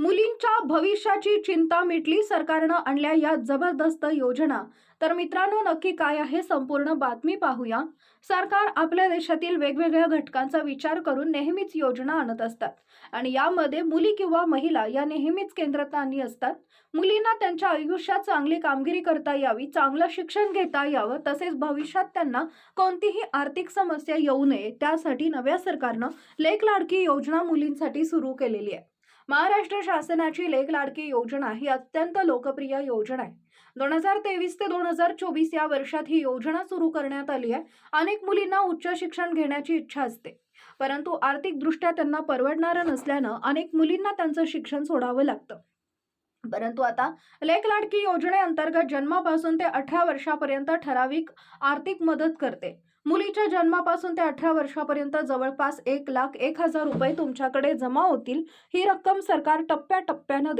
मुलींच्या भविष्याची चिंता मिटली सरकारनं आणल्या या जबरदस्त योजना. तर मित्रांनो नक्की काय आहे संपूर्ण बातमी पाहूया. सरकार आपल्या देशातील वेगवेगळ्या घटकांचा विचार करून नेहमीच योजना आणत असतात. आणि यामध्ये मुली किंवा महिला या नेहमीच केंद्रस्थानी असतात. मुलींना त्यांच्या आयुष्यात चांगली कामगिरी करता यावी चांगलं शिक्षण घेता यावं तसेच भविष्यात त्यांना कोणतीही आर्थिक समस्या येऊ नये त्यासाठी नव्या सरकारनं लेख लाडकी योजना मुलींसाठी सुरू केलेली आहे. महाराष्ट्र शासनाची लेख लाडकी योजना ही अत्यंत लोकप्रिय योजना आहे. दोन हजार तेवीस ते दोन हजार चोवीस या वर्षात ही योजना सुरू करण्यात आली आहे. अनेक मुलींना उच्च शिक्षण घेण्याची इच्छा असते. परंतु आर्थिकदृष्ट्या त्यांना परवडणारं नसल्यानं अनेक मुलींना त्यांचं शिक्षण सोडावं लागतं. परंतु आता लेख लाडकी योजनेअंतर्गत जन्मापासून ते अठरा वर्षापर्यंत ठराविक आर्थिक मदत करते. मुलीच्या जन्मापासून ते अठरा वर्षापर्यंत जवळपास एक लाख एक हजार रुपये तुमच्याकडे जमा होतील. ही रक्कम सरकार टप्प्याटप्प्यानं